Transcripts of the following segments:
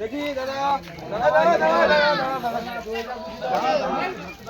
দেখি দাদা দাদা দাদা দাদা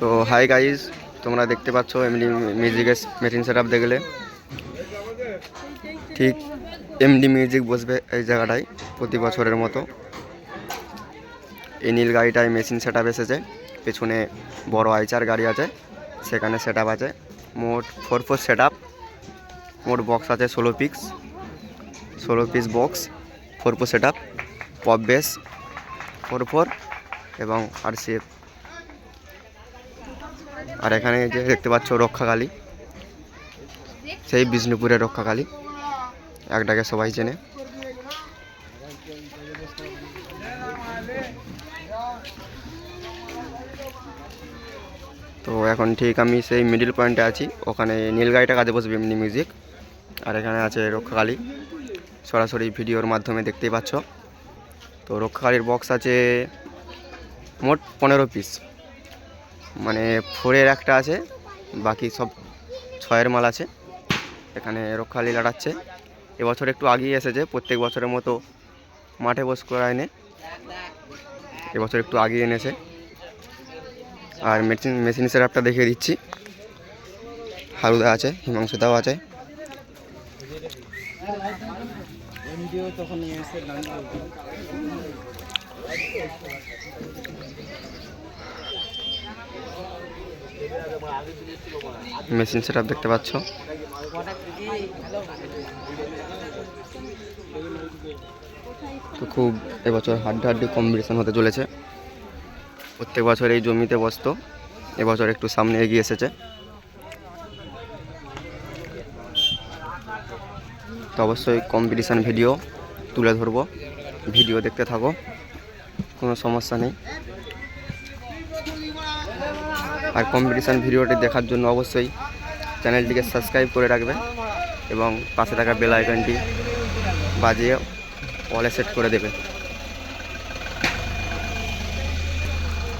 তো হাই গাইজ তোমরা দেখতে পাচ্ছ এমনি মিউজিকের মেশিন সেট আপ দেখলে ঠিক এমডি মিউজিক বসবে এই জায়গাটায় প্রতি বছরের মতো। এই নীল গাড়িটায় মেশিন সেট আপ এসেছে, পেছনে বড় আইচার গাড়ি আছে, সেখানে সেট আপ আছে। মোট ফোর ফোর সেট মোট বক্স আছে ষোলো পিস ষোলো piece box four four set up pop bass four four এবং আর সি আর এখানে যে দেখতে পাচ্ছ রক্ষাকালী, সেই বিষ্ণুপুরের রক্ষাকালী, একটাকে সবাই চেনে। তো এখন ঠিক আমি সেই মিডিল পয়েন্টে আছি। ওখানে নীল গাড়িটা কাজে বসবে এমনি মিউজিক আর এখানে আছে রক্ষাকালী। সরাসরি ভিডিওর মাধ্যমে দেখতেই পাচ্ছ। তো রক্ষাকালীর বক্স আছে মোট পনেরো পিস মানে ফোরের একটা আছে, বাকি সব ছয়ের মাল আছে। এখানে রক্ষালি লাটাচ্ছে। এবছর একটু আগিয়ে এসেছে, প্রত্যেক বছরের মতো মাঠে বস করায় নে এবছর একটু আগিয়ে এনেছে। আর মেশিন মেশিন সেটআপটা দেখিয়ে দিচ্ছি। হালুদা আছে, হিমাংশুদাও আছে। মেশিন সেটআপ দেখতে পাচ্ছ। তো খুব এবছর হাড্ডা হাড্ডি কম্পিটিশন হতে চলেছে। প্রত্যেক বছর এই জমিতে বসতো। এবছর একটু সামনে এগিয়ে এসেছে। তো অবশ্যই কম্পিটিশান ভিডিও তুলে ধরবো। ভিডিও দেখতে থাকো। কোনো সমস্যা নেই। আর কম্পিটিশান ভিডিওটি দেখার জন্য অবশ্যই চ্যানেলটিকে সাবস্ক্রাইব করে রাখবে এবং পাশে থাকা বেল আইকনটি বাজিয়ে অলে সেট করে দেবে।